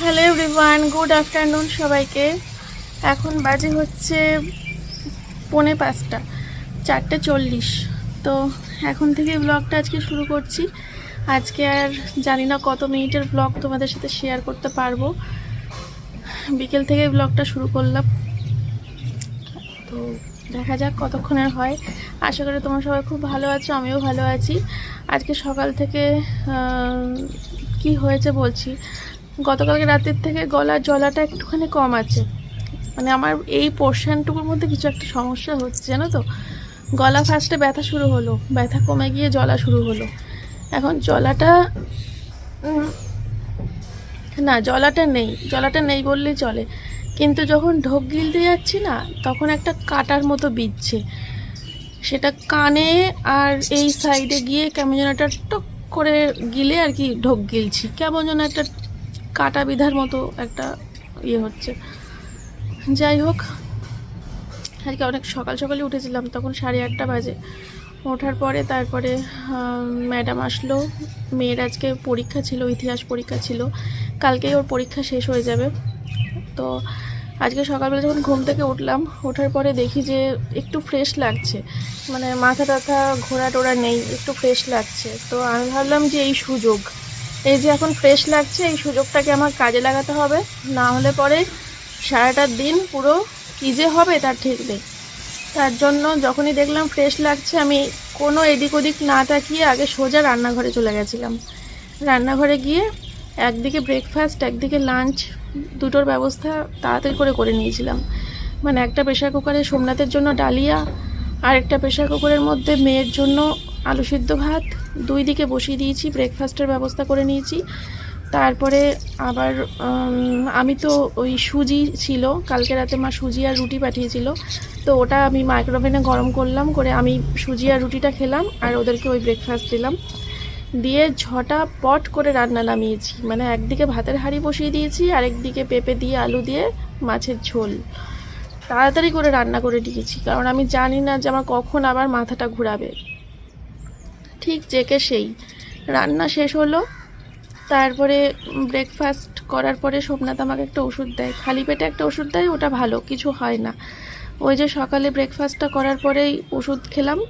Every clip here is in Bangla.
হ্যালো এভরিওয়ান গুড আফটারনুন সবাইকে। এখন বাজে হচ্ছে পৌনে পাঁচটা, চারটে চল্লিশ। তো এখন থেকে ব্লগটা আজকে শুরু করছি। আজকে আর জানি না কত মিনিটের ব্লগ তোমাদের সাথে শেয়ার করতে পারব। বিকেল থেকে ব্লগটা শুরু করলাম। তো দেখা যাক কতক্ষণের হয়। আশা করি তোমরা সবাই খুব ভালো আছো, আমিও ভালো আছি। আজকে সকাল থেকে কি হয়েছে বলছি। গতকালকে রাতের থেকে গলার জলাটা একটুখানি কম আছে। মানে আমার এই পোর্শনটুকুর মধ্যে কিছু একটা সমস্যা হচ্ছে, জানো তো? গলা ফার্স্টে ব্যথা শুরু হলো, ব্যথা কমে গিয়ে জলা শুরু হলো। এখন জলাটা না জলাটা নেই জলাটা নেই বললেই চলে। কিন্তু যখন ঢোক গিলতে যাচ্ছি না, তখন একটা কাটার মতো বিচ্ছে সেটা কানে আর এই সাইডে গিয়ে কেমন যেন একটা টক করে গিলে আর কি ঢোক গিলছি। কেমন যেন একটা কাটা বিধার মতো একটা ইয়ে হচ্ছে। যাই হোক, আজকে অনেক সকাল সকালে উঠেছিলাম, তখন সাড়ে আটটা বাজে। ওঠার পরে তারপরে ম্যাডাম আসলো। মেয়ের আজকে পরীক্ষা ছিল, ইতিহাস পরীক্ষা ছিল। কালকেই ওর পরীক্ষা শেষ হয়ে যাবে। তো আজকে সকালবেলা যখন ঘুম থেকে উঠলাম, ওঠার পরে দেখি যে একটু ফ্রেশ লাগছে। মানে মাথা টাথা ঘোরা টোরা নেই, একটু ফ্রেশ লাগছে। তো আমি ভাবলাম যে এই সুযোগ। এই যে এখন ফ্রেশ লাগছে, এই সুযোগটাকে আমার কাজে লাগাতে হবে। না হলে পরে সারাটার দিন পুরো কী যে হবে তার ঠিক নেই। তার জন্য যখনই দেখলাম ফ্রেশ লাগছে, আমি কোনো এদিক ওদিক না তাকিয়ে আগে সোজা রান্নাঘরে চলে গেছিলাম। রান্নাঘরে গিয়ে একদিকে ব্রেকফাস্ট একদিকে লাঞ্চ দুটোর ব্যবস্থা তাড়াতাড়ি করে করে নিয়েছিলাম। মানে একটা প্রেশার কুকারে সোমনাথের জন্য ডালিয়া আর একটা প্রেশার কুকারের মধ্যে মেয়ের জন্য আলু সিদ্ধ ভাত, দুই দিকে বসিয়ে দিয়েছি ব্রেকফাস্টের ব্যবস্থা করে নিয়েছি। তারপরে আবার আমি তো ওই সুজি ছিল, কালকে রাতে মা সুজি আর রুটি পাঠিয়েছিল। তো ওটা আমি মাইক্রোওভেনে গরম করলাম, করে আমি সুজি আর রুটিটা খেলাম, আর ওদেরকে ওই ব্রেকফাস্ট দিলাম। দিয়ে ছটা পট করে রান্না নামিয়েছি মানে একদিকে ভাতের হাঁড়ি বসিয়ে দিয়েছি, আরেকদিকে পেঁপে দিয়ে আলু দিয়ে মাছের ঝোল। তাড়াতাড়ি করে রান্না করে দিয়েছি, কারণ আমি জানি না যে আমার কখন আবার মাথাটা ঘুরাবে। ঠিক জেকে সেই। রান্না শেষ হলো। তারপরে ব্রেকফাস্ট করার পরে সোমনাথ আমাকে একটা ওষুধ দেয়। খালি পেটে একটা ওষুধ দেয়, ওটা ভালো, কিছু হয় না। ওই যে সকালে ব্রেকফাস্টটা করার পরেই ওষুধ খেলাম।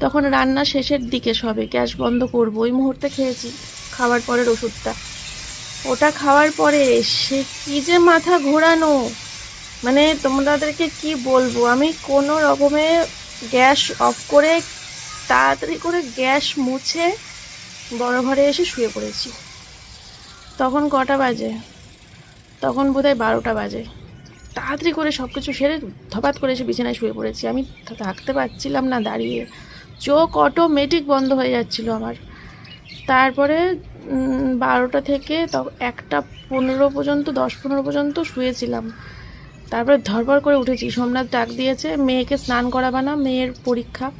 তখন রান্না শেষের দিকে সবে, গ্যাস বন্ধ করব, ওই মুহূর্তে খেয়েছি খাওয়ার পরের ওষুধটা। ওটা খাওয়ার পরে সে কী যে মাথা ঘোরানো? মানে তোমাদেরকে কি বলব? আমি কোনো রকমে গ্যাস অফ করে তাড়াতাড়ি করে গ্যাস মুছে বড় ঘরে এসে শুয়ে পড়েছি। তখন কটা বাজে? তখন বোধহয় বারোটা বাজে। তাড়াতাড়ি করে সব কিছু সেরে ধপাত করে এসে বিছানায় শুয়ে পড়েছি। আমি থাকতে পারছিলাম না দাঁড়িয়ে। চোখ অটোমেটিক বন্ধ হয়ে যাচ্ছিল আমার। তারপরে বারোটা থেকে একটা পনেরো পর্যন্ত, দশ পনেরো পর্যন্ত শুয়েছিলাম। তারপরে ধরপড় করে উঠেছি। সোমনাথ ডাক দিয়েছে, মেয়েকে স্নান করাবা না, মেয়ের পরীক্ষা।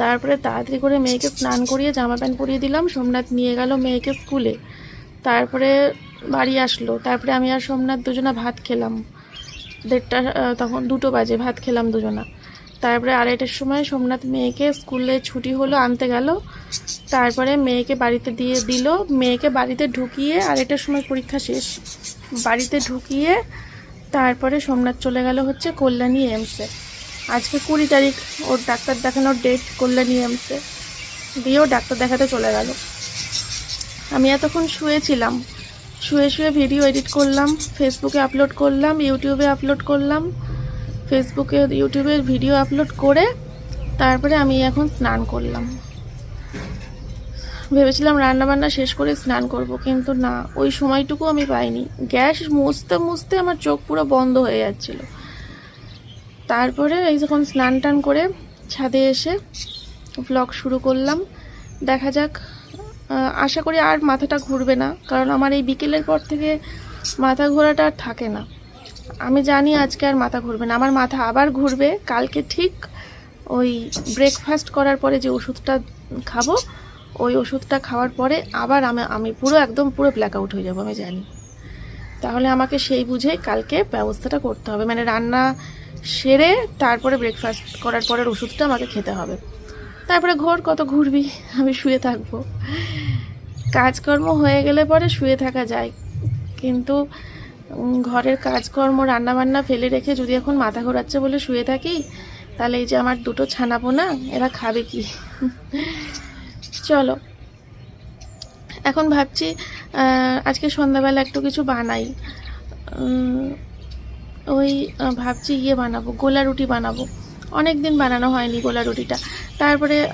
তারপরে তাড়াতাড়ি করে মেয়েকে স্নান করিয়ে জামা প্যান্ট পরিয়ে দিলাম। সোমনাথ নিয়ে গেল মেয়েকে স্কুলে। তারপরে বাড়ি আসলো। তারপরে আমি আর সোমনাথ দুজনা ভাত খেলাম। দেড়টা তখন দুটো বাজে, ভাত খেলাম দুজনা। তারপরে আড়াইটার সময় সোমনাথ মেয়েকে স্কুলে ছুটি হলো, আনতে গেল। তারপরে মেয়েকে বাড়িতে দিয়ে দিল। মেয়েকে বাড়িতে ঢুকিয়ে আড়াইটার সময় পরীক্ষা শেষ। বাড়িতে ঢুকিয়ে তারপরে সোমনাথ চলে গেল হচ্ছে কল্যাণী এমসে আজকে কুড়ি তারিখ। ওর ডাক্তার দেখানোর ডেট কল্যাণী এমসে দিয়েও ডাক্তার দেখাতে চলে গেল। আমি এতক্ষণ শুয়েছিলাম। শুয়ে শুয়ে ভিডিও এডিট করলাম ফেসবুকে আপলোড করলাম ইউটিউবে আপলোড করলাম ফেসবুকে ইউটিউবে ভিডিও আপলোড করে তারপরে আমি এখন স্নান করলাম। ভেবেছিলাম রান্না বান্না শেষ করে স্নান করব, কিন্তু না, ওই সময়টুকু আমি পাইনি। গ্যাস মুছতে মুছতে আমার চোখ পুরো বন্ধ হয়ে যাচ্ছিল। তারপরে এই যখন স্নান টান করে ছাদে এসে ব্লগ শুরু করলাম, দেখা যাক আশা করি আর মাথাটা ঘুরবে না, কারণ আমার এই বিকেলের পর থেকে মাথা ঘোরাটা আর থাকে না। আমি জানি আজকে আর মাথা ঘুরবে না, আমার মাথা আবার ঘুরবে, কালকে ঠিক ওই ব্রেকফাস্ট করার পরে যে ওষুধটা খাব, ওই ওষুধটা খাওয়ার পরে আবার আমি আমি পুরো একদম পুরো ব্ল্যাক আউট হয়ে যাব, আমি জানি। তাহলে আমাকে সেই বুঝেই কালকে ব্যবস্থাটা করতে হবে মানে রান্না সেরে তারপরে ব্রেকফাস্ট করার পরের ওষুধটা আমাকে খেতে হবে। তারপরে ঘোর কত ঘুরবি, আমি শুয়ে থাকব। কাজকর্ম হয়ে গেলে পরে শুয়ে থাকা যায়। কিন্তু ঘরের কাজকর্ম, রান্নাবান্না ফেলে রেখে যদি এখন মাথা ঘোরাচ্ছে বলে শুয়ে থাকি, তাহলে এই যে আমার দুটো ছানাবো না, এরা খাবে কি? চলো। এখন ভাবছি আজকে সন্ধ্যাবেলা একটু কিছু বানাই। ওই ভাবছি ইয়ে বানাবো, গোলা রুটি বানাবো। অনেক দিন বানানো হয়নি গোলা রুটিটা। তারপরে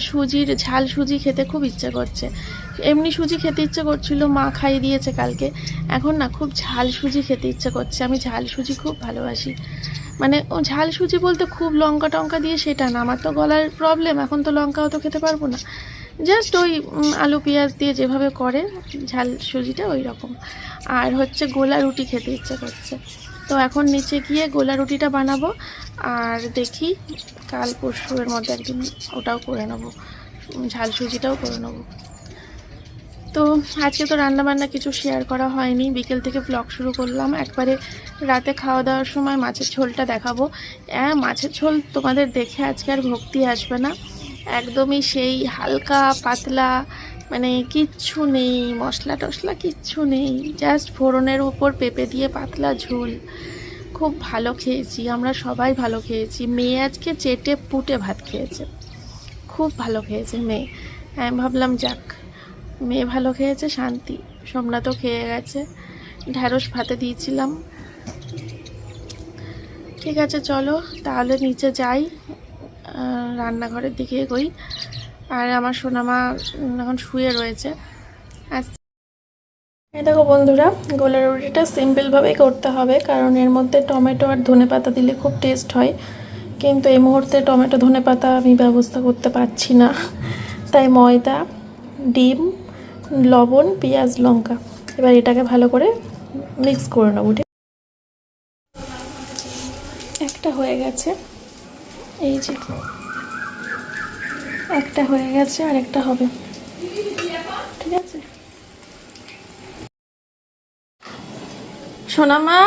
সুজির, ঝাল সুজি খেতে খুব ইচ্ছে করছে। এমনি সুজি খেতে ইচ্ছে করছিল, মা খাইয়ে দিয়েছে কালকে। এখন না খুব ঝাল সুজি খেতে ইচ্ছে করছে। আমি ঝাল সুজি খুব ভালোবাসি। মানে ও ঝাল সুজি বলতে খুব লঙ্কা টঙ্কা দিয়ে সেটা না। আমার তো গলার প্রবলেম এখন তো লঙ্কাও তো খেতে পারব না। জাস্ট ওই আলু, পেঁয়াজ দিয়ে যেভাবে করে, ঝাল সুজিটা ওই রকম। আর হচ্ছে গোলা রুটি খেতে ইচ্ছে করছে। তো এখন নিচে গিয়ে গোলা রুটিটা বানাবো আর দেখি কাল পরশু এর মধ্যে একদিন ওটাও করে নেব ঝাল সুজিটাও করে নেব। তো আজকে তো রান্না বান্না কিছু শেয়ার করা হয়নি। বিকেল থেকে ব্লগ শুরু করলাম। একবারে রাতে খাওয়া দাওয়ার সময় মাছের ঝোলটা দেখাবো। হ্যাঁ মাছের ঝোল তোমাদের দেখে আজকে আর ভক্তি আসবে না। একদমই সেই হালকা, পাতলা মানে কিচ্ছু নেই, মশলা টশলা কিচ্ছু নেই জাস্ট ফোড়নের উপর পেঁপে দিয়ে পাতলা ঝোল। খুব ভালো খেয়েছি, আমরা সবাই ভালো খেয়েছি। মেয়ে আজকে চেটে পুটে ভাত খেয়েছে। খুব ভালো খেয়েছে মেয়ে। আমি ভাবলাম, যাক, মেয়ে ভালো খেয়েছে, শান্তি। সোমনাথও খেয়ে গেছে। ঢ্যাঁড়স ভাতে দিয়েছিলাম। ঠিক আছে, চলো, তাহলে নিচে যাই। রান্নাঘরের দিকে এগোই। আর আমার সোনামা এখন শুয়ে রয়েছে। আর দেখো বন্ধুরা গোলা রুটিটা সিম্পলভাবেই করতে হবে, কারণ এর মধ্যে টমেটো আর ধনে পাতা দিলে খুব টেস্ট হয়। কিন্তু এই মুহূর্তে টমেটো, ধনে পাতা আমি ব্যবস্থা করতে পারছি না। তাই ময়দা, ডিম, লবণ, পেঁয়াজ, লঙ্কা, এবার এটাকে ভালো করে মিক্স করে নেব, ঠিক? একটা হয়ে গেছে। এই যে একটা হয়ে গেছে আর একটা হবে। ঠিক আছে? সোনামা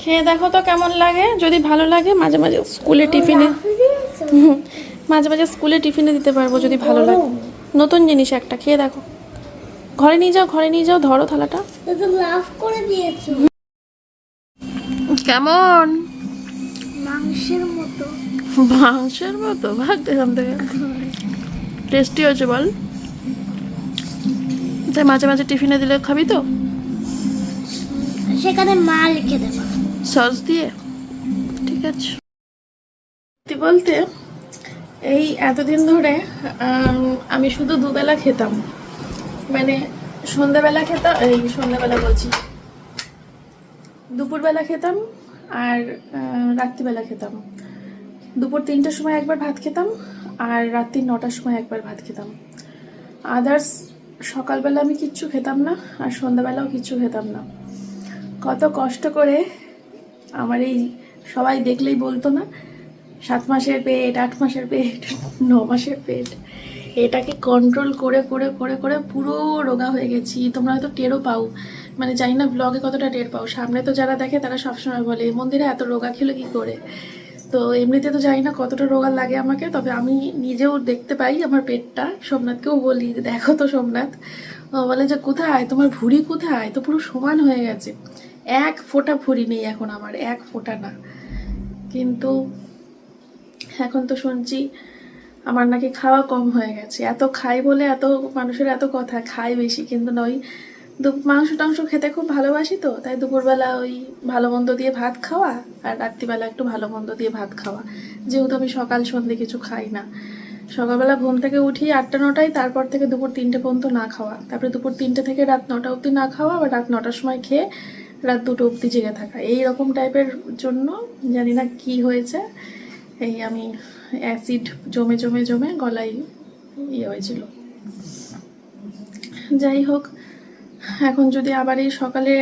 খেয়ে দেখো তো কেমন লাগে। যদি ভালো লাগে মাঝে মাঝে স্কুলে টিফিনে মাঝে মাঝে স্কুলে টিফিনে দিতে পারব যদি ভালো লাগে। নতুন জিনিস একটা খেয়ে দেখো। ঘরে নিয়ে যাও ঘরে নিয়ে যাও ধরো থালাটা। কেমন? মাংসের মতো। মাংসের মতো? ভাগ এখান থেকে। টেস্টি হয়েছে বল। তাই মাঝে মাঝে টিফিনে দিলে খাবি তো? সেখানে মা লিখে দেবো। সস দিয়ে? ঠিক আছে। সত্যি বলতে এই এতদিন ধরে আমি শুধু দুবেলা খেতাম। মানে সন্ধ্যাবেলা খেতাম এই সন্ধ্যাবেলা বলছি। দুপুরবেলা খেতাম আর রাত্রিবেলা খেতাম। দুপুর তিনটার সময় একবার ভাত খেতাম আর রাত্রি নটার সময় একবার ভাত খেতাম। আদার্স সকালবেলা আমি কিচ্ছু খেতাম না আর সন্ধ্যাবেলাও কিচ্ছু খেতাম না। কত কষ্ট করে আমার এই সবাই দেখলেই বলতো না, সাত মাসের পেট, আট মাসের পেট, ন মাসের পেট, এটাকে কন্ট্রোল করে করে করে করে পুরো রোগা হয়ে গেছি। তোমরা হয়তো টেরও পাও মানে জানি না ব্লগে কতটা টের পাও। সামনে তো যারা দেখে তারা সবসময় বলে এই মন্দিরে এত রোগা খেলো কি করে? তো এমনিতে তো জানি না কতটা রোগা লাগে আমাকে, তবে আমি নিজেও দেখতে পাই আমার পেটটা। সোমনাথকেও বলি দেখো তো সোমনাথ। বলে যে, কোথায়? তোমার ভুঁড়ি কোথায়? তো পুরো সমান হয়ে গেছে। এক ফোঁটা ভুঁড়ি নেই এখন আমার, এক ফোঁটা না। কিন্তু এখন তো শুনছি আমার নাকি খাওয়া কম হয়ে গেছে। এত খাই বলে এত মানুষের এত কথা, খাই বেশি, কিন্তু নয়। মাংস টাংস খেতে খুব ভালোবাসি তো, তাই দুপুরবেলা ওই ভালো মন্দ দিয়ে ভাত খাওয়া আর রাত্রিবেলা একটু ভালো মন্দ দিয়ে ভাত খাওয়া। যেহেতু আমি সকাল সন্ধে কিছু খাই না। সকালবেলা ঘুম থেকে উঠি আটটা নটায়, তারপর থেকে দুপুর তিনটে পর্যন্ত না খাওয়া। তারপরে দুপুর তিনটে থেকে রাত নটা অবধি না খাওয়া আবার রাত নটার সময় খেয়ে রাত দুটো অবধি জেগে থাকা। এই রকম টাইপের জন্য জানি না কি হয়েছে। এই আমি অ্যাসিড জমে জমে জমে গলায় ইয়ে হয়েছিল। যাই হোক এখন যদি আবার এই সকালে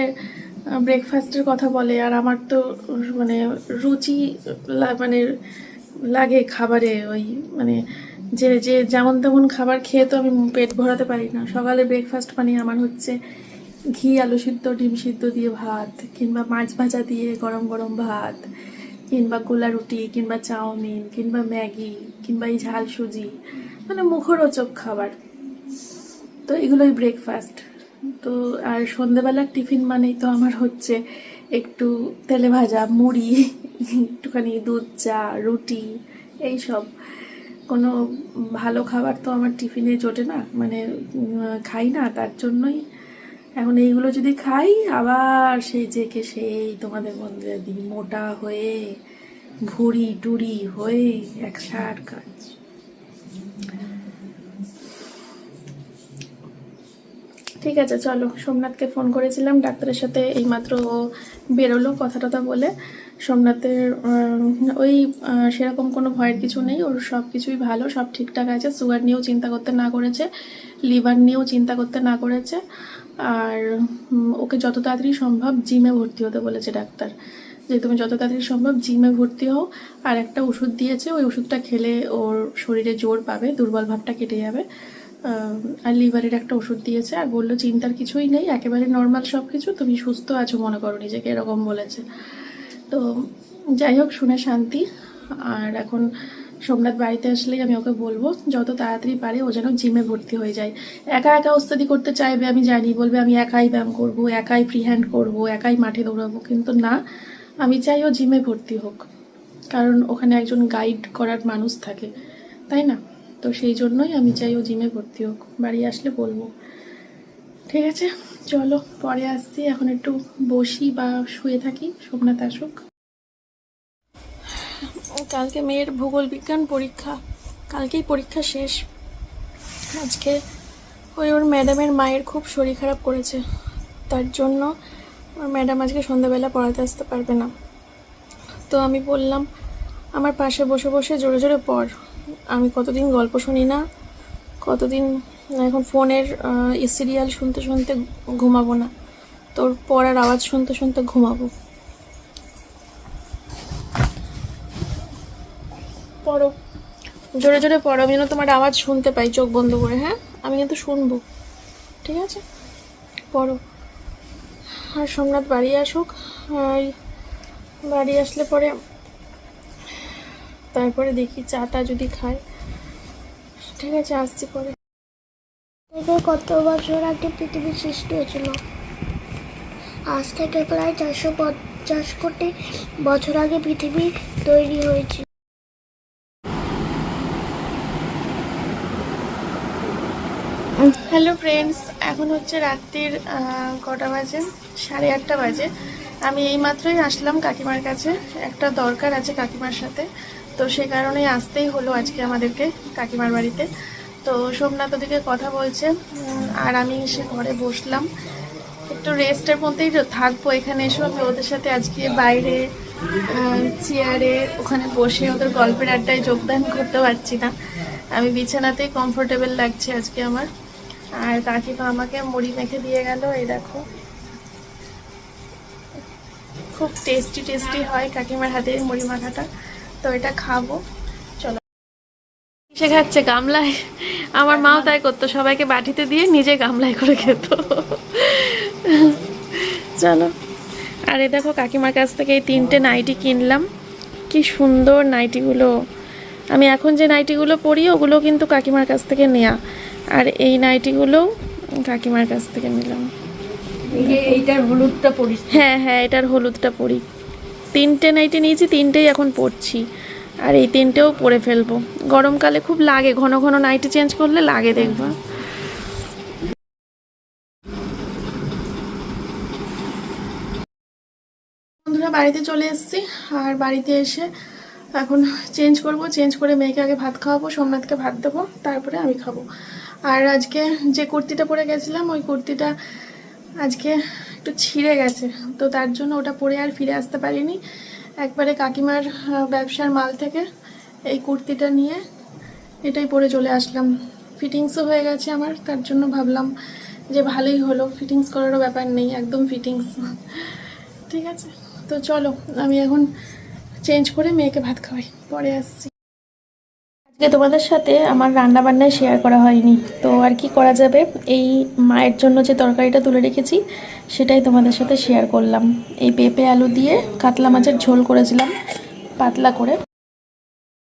ব্রেকফাস্টের কথা বলে, আর আমার তো মানে রুচি মানে লাগে খাবারে ওই মানে যে যে যেমন তেমন খাবার খেয়ে তো আমি পেট ভরাতে পারি না। সকালে ব্রেকফাস্ট মানে আমার হচ্ছে ঘি, আলু সিদ্ধ, ডিম সিদ্ধ দিয়ে ভাত, কিংবা মাছ ভাজা দিয়ে গরম গরম ভাত, কিংবা গোলা রুটি, কিংবা চাউমিন, কিংবা ম্যাগি, কিংবা এই ঝাল সুজি মানে মুখরোচক খাবার। তো এগুলোই ব্রেকফাস্ট তো, আর সন্ধেবেলার টিফিন মানেই তো আমার হচ্ছে একটু তেলে ভাজা, মুড়ি, একটুখানি দুধ, চা, রুটি, এই সব। কোনো ভালো খাবার তো আমার টিফিনে জোটে না মানে খাই না, তার জন্যই এখন এইগুলো যদি খাই, আবার সেই জেকে সেই তোমাদের বন্ধুদের দিন মোটা হয়ে, ভুড়ি টুড়ি হয়ে একসার কাজ। ঠিক আছে, চলো। সোমনাথকে ফোন করেছিলাম, ডাক্তারের সাথে এইমাত্র ও বেরোলো কথা টথা বলে। সোমনাথের ওই সেরকম কোনো ভয়ের কিছু নেই, ওর সব কিছুই ভালো, সব ঠিকঠাক আছে। সুগার নিয়েও চিন্তা করতে না করেছে লিভার নিয়েও চিন্তা করতে না করেছে। আর ওকে যত তাড়াতাড়ি সম্ভব জিমে ভর্তি হতে বলেছে ডাক্তার। যে তুমি যত তাড়াতাড়ি সম্ভব জিমে ভর্তি হও, আর একটা ওষুধ দিয়েছে, ওই ওষুধটা খেলে ওর শরীরে জোর পাবে, দুর্বল ভাবটা কেটে যাবে। আর লিভারের একটা ওষুধ দিয়েছে আর বলল, চিন্তার কিছুই নেই, একেবারে নর্মাল সব কিছু তুমি সুস্থ আছো মনে করো নিজেকে, এরকম বলেছে। তো যাই হোক, শুনে শান্তি। আর এখন সোমনাথ বাড়িতে আসলেই আমি ওকে বলব, যত তাড়াতাড়ি পারে ও যেন জিমে ভর্তি হয়ে যায়। একা একা ওস্তাদি করতে চাইবে আমি জানি, বলবে, আমি একাই ব্যায়াম করব, একাই ফ্রি হ্যান্ড করব, একাই মাঠে দৌড়াবো। কিন্তু না, আমি চাই ও জিমে ভর্তি হোক। কারণ ওখানে একজন গাইড করার মানুষ থাকে, তাই না? তো সেই জন্যই আমি চাই ও জিমে ভর্তি হোক। বাড়ি আসলে বলব। ঠিক আছে, চলো, পরে আসছি। এখন একটু বসি বা শুয়ে থাকি। সোমনাথ আসুক। কালকে মেয়ের ভূগোল বিজ্ঞান পরীক্ষা। কালকেই পরীক্ষা শেষ। আজকে ওই ওর ম্যাডামের মায়ের খুব শরীর খারাপ করেছে। তার জন্য ওর ম্যাডাম আজকে সন্ধ্যাবেলা পড়াতে আসতে পারবে না। তো আমি বললাম, আমার পাশে বসে বসে জোরে জোরে পড়। আমি কতদিন গল্প শুনি না, কতদিন এখন ফোনের সিরিয়াল শুনতে শুনতে ঘুমাবো না, তোর পড়ার আওয়াজ শুনতে শুনতে ঘুমাবো। পড়ো। জোরে জোরে পড়ো, আমি যেন তোমার আওয়াজ শুনতে পাই, চোখ বন্ধ করে হ্যাঁ? আমি কিন্তু শুনব, ঠিক আছে? পড়ো। আর সোমনাথ বাড়ি আসুক বাড়ি আসলে পরে তারপরে দেখি চাটা যদি খায়। ঠিক আছে আসছি পরে। থেকে কত বছর আগে পৃথিবী সৃষ্টি হয়েছিল। আজ থেকে প্রায় চারশো পঞ্চাশ কোটি বছর আগে পৃথিবী তৈরি হয়েছে হ্যালো ফ্রেন্ডস এখন হচ্ছে রাত্রির কটা বাজে? সাড়ে আটটা বাজে। আমি এই মাত্রই আসলাম কাকিমার কাছে। একটা দরকার আছে কাকিমার সাথে। তো সে কারণেই আসতেই হলো আজকে আমাদেরকে কাকিমার বাড়িতে। তো সোমনাথ ওদিকে কথা বলছে আর আমি এসে ঘরে বসলাম। একটু রেস্টের মধ্যেই থাকব, এখানে এসে। আমি ওদের সাথে আজকে বাইরে চেয়ারে, ওখানে বসে ওদের গল্পের আড্ডায় যোগদান করতে পারছি না। আমি বিছানাতেই কমফোর্টেবল লাগছে আজকে আমার। আর কাকিমা আমাকে মুড়ি মেখে দিয়ে গেল, এই দেখো। খুব টেস্টি টেস্টি হয় কাকিমার হাতে মুড়ি মাখাটা। তো এটা খাব। চলো। কিসে খাচ্ছে গামলায়। আমার মাও তাই করতো সবাইকে বাটিতে দিয়ে নিজে গামলায় করে খেত। চলো। আর এই দেখো কাকিমার কাছ থেকে এই তিনটে নাইটি কিনলাম। কি সুন্দর নাইটিগুলো। আমি এখন যে নাইটিগুলো পরি ওগুলো কিন্তু কাকিমার কাছ থেকে নেয়া। আর এই নাইটিগুলো কাকিমার কাছ থেকে নিলাম। এইটার হলুদটা পরিস হ্যাঁ হ্যাঁ এটার হলুদটা পরি। তিনটে নাইটি নিয়েছি, তিনটেই এখন পরছি আর এই তিনটেও পরে ফেলব। গরমকালে খুব লাগে, ঘন ঘন নাইটি চেঞ্জ করলে লাগে দেখবা। বন্ধুরা, বাড়িতে চলে এসেছি। আর বাড়িতে এসে এখন চেঞ্জ করব। চেঞ্জ করে মেয়েকে আগে ভাত খাওয়াবো, সোমনাথকে ভাত দেবো, তারপরে আমি খাব। আর আজকে যে কুর্তিটা পরে গেছিলাম, ওই কুর্তিটা আজকে একটু ছিঁড়ে গেছে। তো তার জন্য ওটা পরে আর ফিরে আসতে পারিনি। একবারে কাকিমার ব্যবসার মাল থেকে এই কুর্তিটা নিয়ে এটাই পরে চলে আসলাম। ফিটিংসও হয়ে গেছে আমার, তার জন্য ভাবলাম যে ভালোই হলো। ফিটিংস করারও ব্যাপার নেই, একদম ফিটিংস। ঠিক আছে? তো চলো, আমি এখন চেঞ্জ করে মেয়েকে ভাত খাওয়াই। পরে আসছি। আজকে তোমাদের সাথে আমার রান্না বান্নায় শেয়ার করা হয়নি, তো আর কি করা যাবে? এই মায়ের জন্য যে তরকারিটা তুলে রেখেছি, সেটাই তোমাদের সাথে শেয়ার করলাম। এই পেঁপে আলু দিয়ে কাতলা মাছের ঝোল করেছিলাম, পাতলা করে।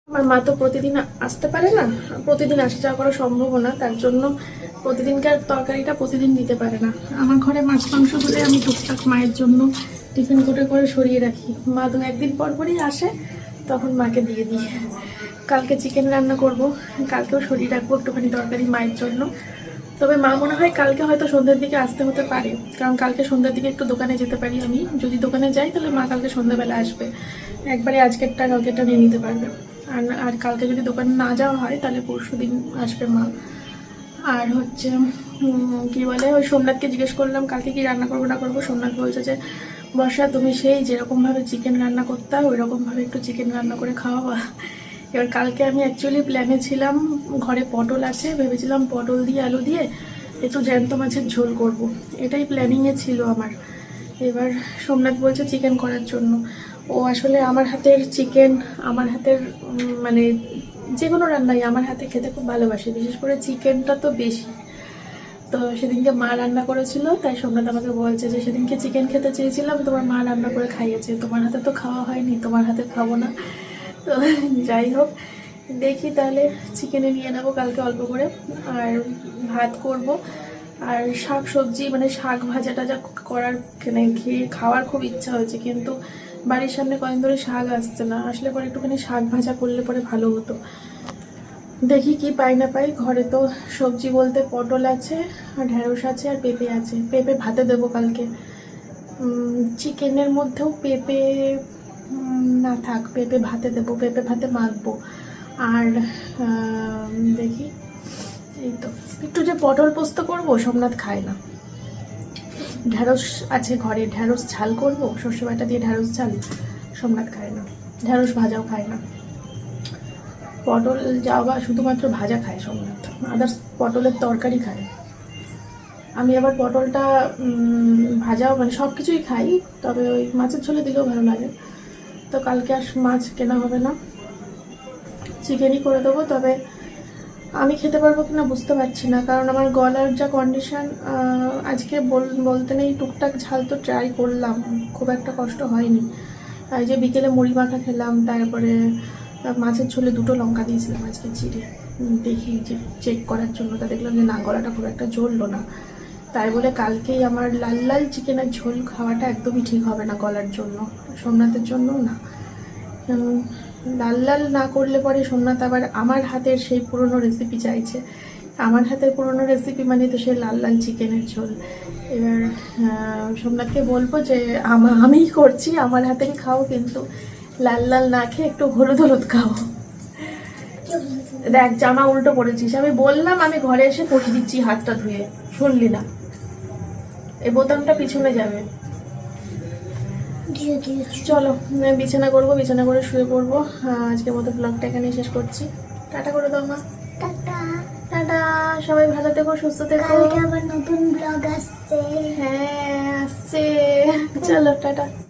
আমার মা তো প্রতিদিন আসতে পারে না, প্রতিদিন আসা যাওয়া করা সম্ভব না, তার জন্য প্রতিদিনকার তরকারিটা প্রতিদিন দিতে পারে না। আমার ঘরে মাছ মাংস হলে আমি টুকটাক মায়ের জন্য টিফিন করে করে সরিয়ে রাখি। মা দু একদিন পর পরই আসে তখন মাকে দিয়ে দিই। কালকে চিকেন রান্না করব। কালকেও শরীর রাখব একটুখানি তরকারি মায়ের জন্য। তবে মা মনে হয় কালকে হয়তো সন্ধ্যের দিকে আসতে হতে পারে। কারণ কালকে সন্ধ্যের দিকে একটু দোকানে যেতে পারি আমি। যদি দোকানে যাই তাহলে মা কালকে সন্ধ্যাবেলা আসবে। একবারে আজকেরটা কালকেরটা নিয়ে নিতে পারবে। আর আর কালকে যদি দোকানে না যাওয়া হয় তাহলে পরশু দিন আসবে মা। আর হচ্ছে কি বলে, ওই সোমনাথকে জিজ্ঞেস করলাম, কালকে কি রান্না করব না করব? সোমনাথ বলছে যে বর্ষা, তুমি সেই যেরকমভাবে চিকেন রান্না করতে ওই রকমভাবে একটু চিকেন রান্না করে খাওয়াবা। এবার কালকে আমি অ্যাকচুয়ালি প্ল্যানে ছিলাম, ঘরে পটল আছে, ভেবেছিলাম পটল দিয়ে, আলু দিয়ে একটু জ্যান্ত মাছের ঝোল করব। এটাই প্ল্যানিংয়ে ছিল আমার। এবার সোমনাথ বলছে চিকেন করার জন্য। ও আসলে আমার হাতের চিকেন আমার হাতের মানে যে কোনো রান্নাই আমার হাতে খেতে খুব ভালোবাসে। বিশেষ করে চিকেনটা তো বেশি। তো সেদিনকে মা রান্না করেছিল, তাই সোমনাথ আমাকে বলছে যে, সেদিনকে চিকেন খেতে চেয়েছিলাম, তোমার মা রান্না করে খাইয়েছে। তোমার হাতে তো খাওয়া হয়নি, তোমার হাতে খাব না। তো যাই হোক, দেখি তাহলে চিকেনে নিয়ে নেব কালকে অল্প করে, আর ভাত করব। আর শাক সবজি মানে শাক ভাজা টাজা করার মানে খেয়ে খাওয়ার খুব ইচ্ছা হয়েছে, কিন্তু বাড়ির সামনে কদিন ধরে শাক আসছে না। আসলে পরে একটুখানি শাক ভাজা করলে পরে ভালো হতো। দেখি কি পাই না পাই। ঘরে তো সবজি বলতে পটল আছে, আর ঢেঁড়স আছে, আর পেঁপে আছে। পেঁপে ভাতে দেবো কালকে। চিকেনের মধ্যেও পেঁপে না থাক, পেঁপে ভাতে দেবো। পেঁপে ভাতে মাখবো। আর দেখি, এই তো। একটু যে পটল পোস্ত করব, সোমনাথ খায় না। ঢ্যাঁড়স আছে ঘরে, ঢ্যাঁড়স ঝাল করব? সর্ষে বাটা দিয়ে ঢ্যাঁড়স ঝাল, সোমনাথ খায় না। ঢ্যাঁড়স ভাজাও খায় না। পটল যাও বা শুধুমাত্র ভাজা খায় সোমনাথ আদার্স পটলের তরকারি খায়। আমি আবার পটলটা ভাজাও মানে সব কিছুই খাই, তবে ওই মাছের ঝোলে দিলেও ভালো লাগে। তো কালকে আর মাছ কেনা হবে না। চিকেনই করে দেবো, তবে আমি খেতে পারব কিনা বুঝতে পারছি না। কারণ আমার গলার যা কন্ডিশন আজকে বল- বলতে নেই, টুকটাক ঝাল তো ট্রাই করলাম। খুব একটা কষ্ট হয়নি। এই যে বিকেলে মুড়ি মাখা খেলাম, তারপরে মাছের ঝোলে দুটো লঙ্কা দিয়েছিলাম আজকে চিড়ে দেখি যে চেক করার জন্য। তা দেখলাম যে না, গলাটা খুব একটা জ্বললো না। তাই বলে কালকেই আমার লাল লাল চিকেনের ঝোল খাওয়াটা একদমই ঠিক হবে না গলার জন্য। সোমনাথের জন্যও না। লাল লাল না করলে পরে সোমনাথ আবার আমার হাতের সেই পুরনো রেসিপি চাইছে। আমার হাতের পুরনো রেসিপি মানে তো সেই লাল লাল চিকেনের ঝোল। এবার সোমনাথকে বলব যে আমা, আমিই করছি, আমার হাতেই খাও কিন্তু। লাল লাল না খেয়ে একটু হলুদ হলুদ খাও দেখ জামা উল্টো পড়েছিস আমি বললাম আমি ঘরে এসে পরিয়ে দিচ্ছি হাতটা ধুয়ে। শুনলি না। এই বোতামটা পিছনে যাবে। চলো আমি বিছানা করব বিছানা করে শুয়ে পড়ব। আজকের মতো ব্লগটা এখানেই শেষ করছি। টাটা করে দাও মা। টাটা। টাটা। সবাই ভালো থেকো সুস্থ থেকো। আবার নতুন ব্লগ আসছে। হ্যাঁ আসছে। চলো টাটা।